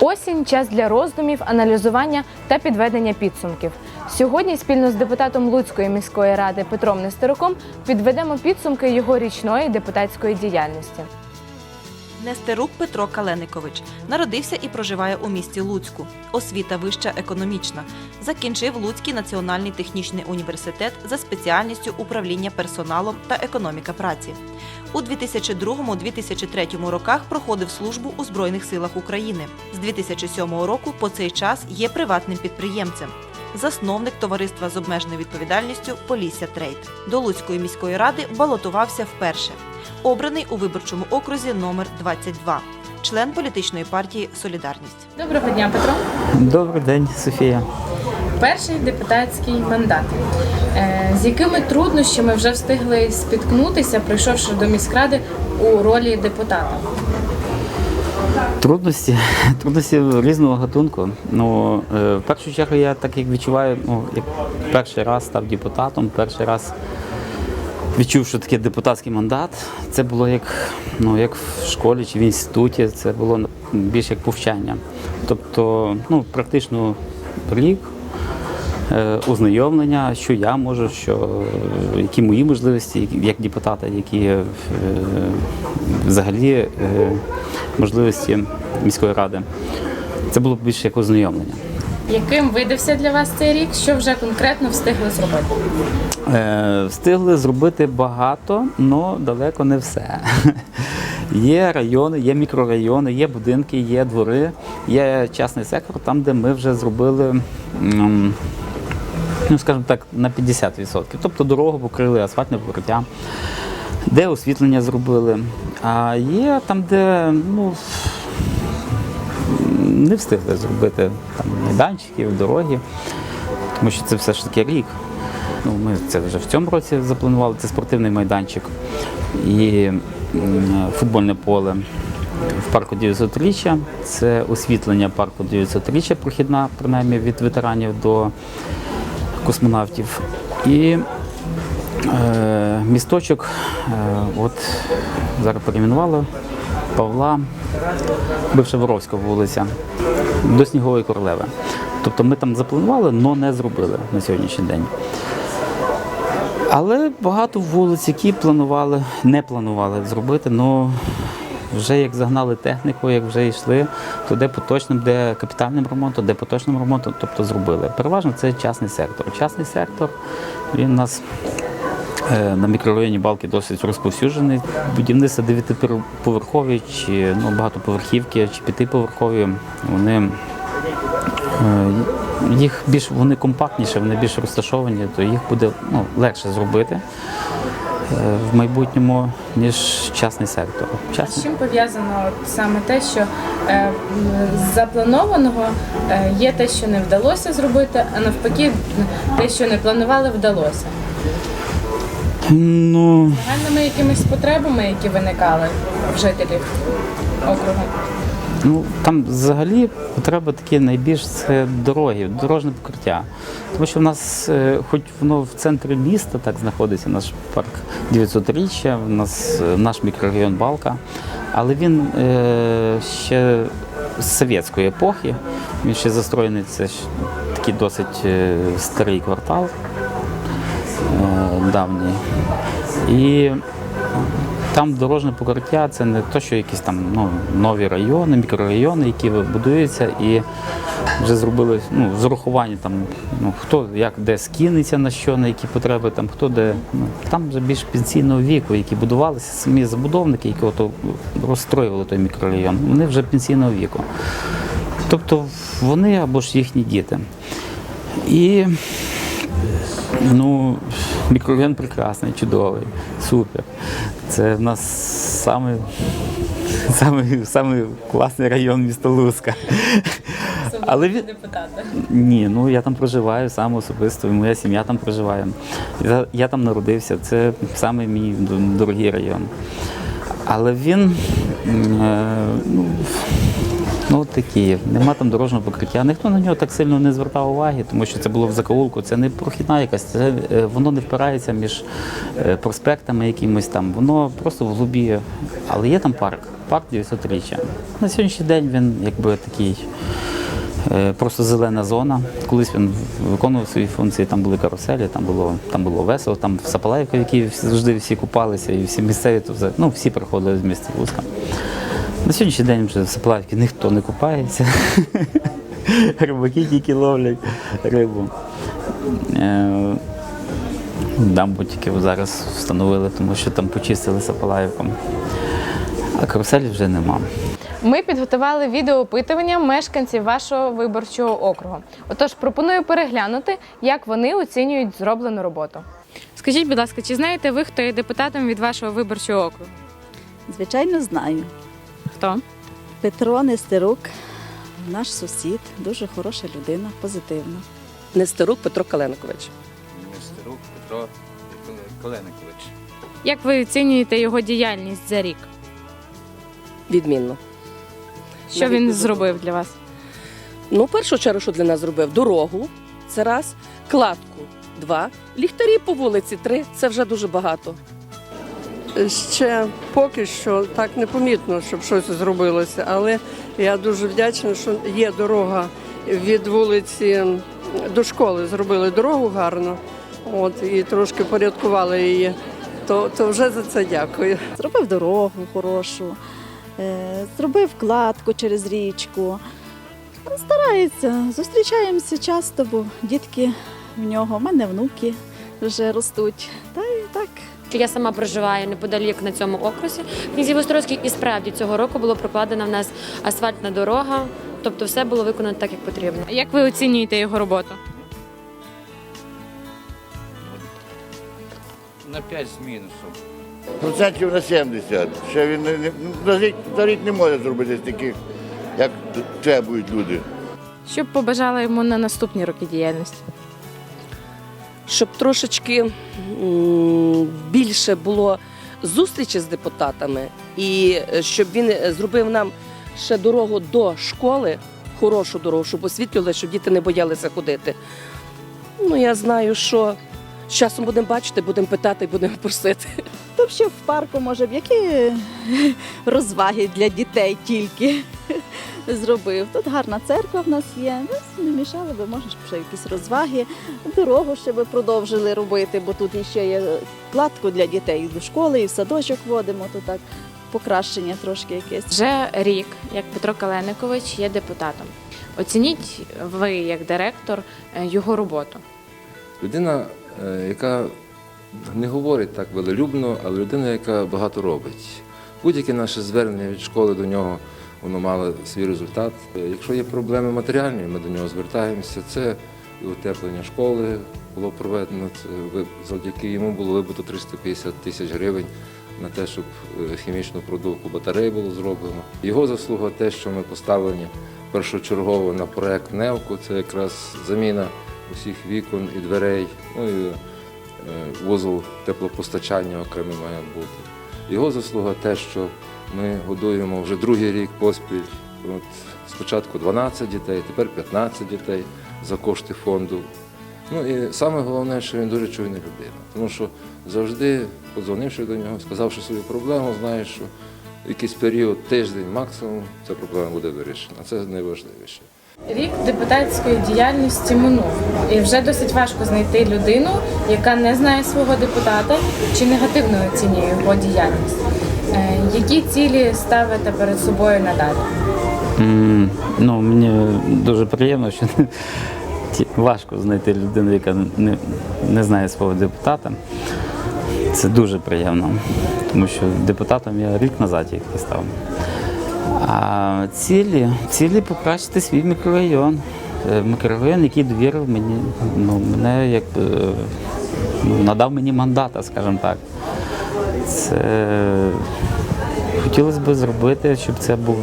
Осінь час для роздумів, аналізування та підведення підсумків. Сьогодні спільно з депутатом Луцької міської ради Петром Нестеруком підведемо підсумки його річної депутатської діяльності. Нестерук Петро Каленикович народився і проживає у місті Луцьку. Освіта вища економічна. Закінчив Луцький національний технічний університет за спеціальністю управління персоналом та економіка праці. У 2002-2003 роках проходив службу у Збройних силах України. З 2007 року по цей час є приватним підприємцем. Засновник товариства з обмеженою відповідальністю Полісся Трейд. До Луцької міської ради балотувався вперше. Обраний у виборчому окрузі номер 22 член політичної партії Солідарність. Доброго дня, Петро. Добрий день, Софія. Перший депутатський мандат. Е, З якими труднощами вже встигли спіткнутися, прийшовши до міськради у ролі депутата? Трудності, трудності різного гатунку. Ну, е, в першу чергу я так як відчуваю, ну, як перший раз став депутатом, перший раз відчув, що таке депутатський мандат. Це було як, ну, як в школі чи в інституті, це було більше як повчання. Тобто, ну, практично рік. е, Ознайомлення, що я можу, що які мої можливості як депутата, які е, взагалі е, можливості міської ради. Це було б більше як ознайомлення. Яким видався для вас цей рік? Що вже конкретно встигли зробити? Е, Встигли зробити багато, але далеко не все. Є райони, є мікрорайони, є будинки, є двори, є частний сектор, там, де ми вже зробили, ну скажімо так, на 50%. Тобто дорогу покрили, асфальтне покриття, де освітлення зробили. А є там, де ну, не встигли зробити там, майданчиків, дороги, тому що це все ж таки рік. Ну, ми це вже в цьому році запланували. Це спортивний майданчик і футбольне поле в парку 900-річчя. Це освітлення парку 900-річчя, прохідна, принаймні від ветеранів до космонавтів. І е, місточок, е, от зараз перейменували Павла, бивша Воровська вулиця, до Снігової королеви. Тобто ми там запланували, але не зробили на сьогоднішній день. Але багато вулиць, які планували, не планували зробити, але вже як загнали техніку, як вже йшли, то де поточним, де капітальним ремонтом, де поточним ремонтом, тобто зробили. Переважно це частний сектор. Частний сектор він у нас на мікрорайоні Балки досить розповсюджений. Будівництво дев'ятиповерхові чи ну, багатоповерхівки чи п'ятиповерхові, вони Е, їх більш вони компактніше, вони більш розташовані, то їх буде ну, легше зробити е, в майбутньому, ніж частний сектор. З чим пов'язано саме те, що е, з запланованого е, є те, що не вдалося зробити, а навпаки, те, що не планували, вдалося. Ну Загальними якимись потребами, які виникали в жителів округу. Ну там взагалі потреба такі найбільш це дороги, дорожне покриття. Тому що в нас, е, хоч воно в центрі міста так знаходиться, наш парк 900-річчя, в нас е, наш мікрорайон Балка, але він е, ще з совєтської епохи, він ще застроєний, це ж такий досить е, старий квартал давній. І там дорожне покриття це не то, що якісь там ну, нові райони, мікрорайони, які будуються і вже зробили ну, з урахуванням там, ну, хто як де скинеться на що, на які потреби, там хто де. Ну, там вже більш пенсійного віку, які будувалися, самі забудовники, які ото розстроювали той мікрорайон, вони вже пенсійного віку. Тобто вони або ж їхні діти. І Ну, мікрорайон прекрасний, чудовий, супер. Це в нас самий, самий, самий класний район міста Луцька. Але він, депутата. ні, ну я там проживаю сам особисто, і моя сім'я там проживає. Я, я там народився, це саме мій дорогий район. Але він, е, ну, Ну, от такі. Нема там дорожнього покриття. Ніхто на нього так сильно не звертав уваги, тому що це було в закоулку. Це не прохідна якась, це, е, воно не впирається між е, проспектами якимось там. Воно просто в глубі. Але є там парк, парк 900-річчя. На сьогоднішній день він якби такий. е, Просто зелена зона. Колись він виконував свої функції, там були каруселі, там було, там було весело, там в Сапалаївку, в якій завжди всі купалися, і всі місцеві, то ну, всі приходили з міста Луцька. На сьогоднішній день вже в Сапалаївці ніхто не купається. Рибаки тільки ловлять рибу. Е, Дамбу тільки зараз встановили, тому що там почистили Сапалаївку. А каруселі вже нема. Ми підготували відеоопитування мешканців вашого виборчого округу. Отож, пропоную переглянути, як вони оцінюють зроблену роботу. Скажіть, будь ласка, чи знаєте ви, хто є депутатом від вашого виборчого округу? Звичайно, знаю. Хто? Петро Нестерук, наш сусід, дуже хороша людина, позитивна. Нестерук Петро Каленкович. Нестерук Петро Коленникович. Як ви оцінюєте його діяльність за рік? Відмінно. Що Навіть він зробив для вас? Ну, в першу чергу, що для нас зробив? Дорогу це раз, кладку два, ліхтарі по вулиці три це вже дуже багато. Ще поки що так непомітно, щоб щось зробилося, але я дуже вдячна, що є дорога від вулиці до школи. Зробили дорогу гарно, от і трошки порядкували її. То, то вже за це дякую. Зробив дорогу хорошу, е, зробив кладку через річку. Старається, зустрічаємося часто, бо дітки в нього, в мене внуки вже ростуть. Та. Я сама проживаю неподалік на цьому окрузі. Князів Острозький і справді цього року було прокладена в нас асфальтна дорога. Тобто все було виконано так, як потрібно. Як ви оцінюєте його роботу? На 5 з мінусом. Процентів на 70. Ще він не, не, ну, за рік, за рік не може зробити таких, як требують люди. Що б побажали йому на наступні роки діяльності? Щоб трошечки більше було зустрічі з депутатами, і е, щоб він е, зробив нам ще дорогу до школи, хорошу дорогу, щоб освітлювали, щоб діти не боялися ходити. Ну, я знаю, що з часом будемо бачити, будемо питати будемо просити. То ще в парку, може б, які розваги для дітей тільки зробив. Тут гарна церква в нас є. Не мішало би, може, ще якісь розваги. Дорогу ще би продовжили робити, бо тут іще є кладку для дітей до школи, і в садочок водимо, то так покращення трошки якесь. Вже рік, як Петро Каленикович є депутатом. Оцініть ви, як директор, е, його роботу. Людина, е, яка не говорить так велелюбно, але людина, яка багато робить. Будь-яке наше звернення від школи до нього, воно мало свій результат. Якщо є проблеми матеріальні, ми до нього звертаємося. Це і утеплення школи було проведено. Це завдяки йому було вибито 350 тисяч гривень на те, щоб е, хімічну продувку батарей було зроблено. Його заслуга те, що ми поставлені першочергово на проект НЕВКО, це якраз заміна усіх вікон і дверей, ну і е, вузол теплопостачання окремий має бути. Його заслуга те, що ми годуємо вже другий рік поспіль. От спочатку 12 дітей, тепер 15 дітей за кошти фонду. Ну і саме головне, що він дуже чуйна людина. Тому що завжди, подзвонивши до нього, сказавши свою проблему, знаєш, що якийсь період, тиждень максимум, ця проблема буде вирішена. Це найважливіше. Рік депутатської діяльності минув, і вже досить важко знайти людину, яка не знає свого депутата чи негативно оцінює його діяльність. Е, Які цілі ставите перед собою надалі? М, Ну, мені дуже приємно, що важко знайти людину, яка не, не знає свого депутата. Це дуже приємно, тому що депутатом я рік назад тільки став. А цілі, цілі покращити свій мікрорайон. Е, Мікрорайон, який довірив мені, ну, мене як е, ну, надав мені мандата, скажімо так. Це хотілося б зробити, щоб це був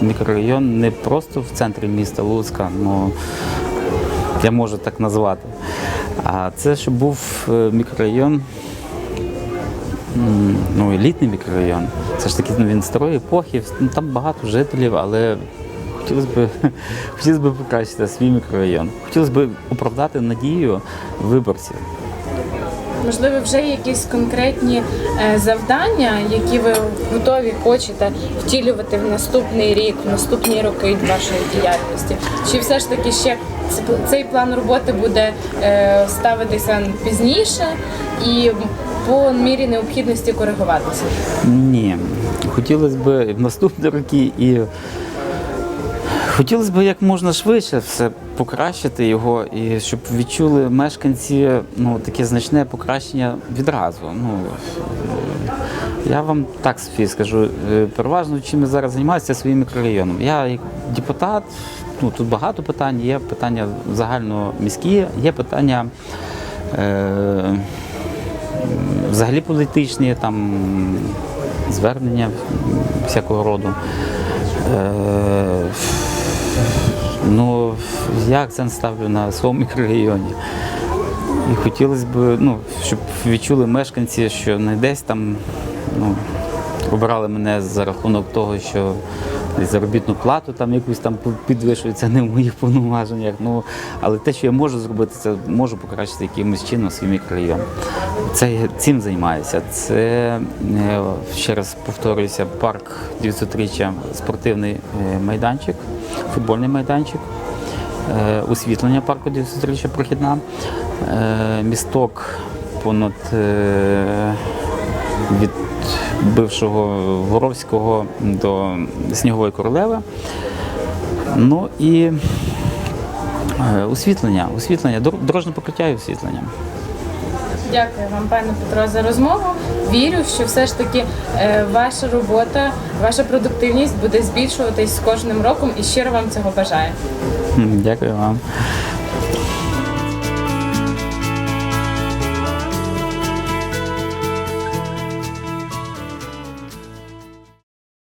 мікрорайон не просто в центрі міста Луцька, ну я можу так назвати. А це щоб був е, мікрорайон, ну, елітний мікрорайон. Це ж таки ну, він старої епохи, ну, там багато жителів, але хотілося б, хотілося б покращити свій мікрорайон. Хотілося б оправдати надію виборців. Можливо, вже якісь конкретні е, завдання, які ви готові хочете втілювати в наступний рік, в наступні роки вашої діяльності? Чи все ж таки ще цей план роботи буде е, ставитися пізніше і по мірі необхідності коригуватися? Ні. Хотілося б в наступні роки і хотілося б як можна швидше все покращити його, і щоб відчули мешканці ну, таке значне покращення відразу. Ну, я вам так Софія, скажу, е, переважно чим я зараз займаюся, своїм мікрорайоном. Я як депутат, ну, тут багато питань, є питання загальноміські, є питання. Е- взагалі політичні там звернення всякого роду. Е, ну, я акцент ставлю на своєму мікрорайоні. І хотілося б, ну, щоб відчули мешканці, що не десь там ну, обирали мене за рахунок того, що заробітну плату там якусь там підвищується не в моїх повноваженнях. Ну, але те, що я можу зробити, це можу покращити якимось чином свій мікрорайон. Це цим займаюся. Це е, ще раз повторююся, парк 900-річчя, спортивний е, майданчик, футбольний майданчик, е, освітлення парку 900-річчя прохідна, місток понад від бившого Воровського до Снігової королеви. Ну і е, освітлення, освітлення, дор- дорожнє покриття і освітлення. Дякую вам, пане Петро, за розмову. Вірю, що все ж таки е, ваша робота, ваша продуктивність буде збільшуватись з кожним роком і щиро вам цього бажаю. Дякую вам.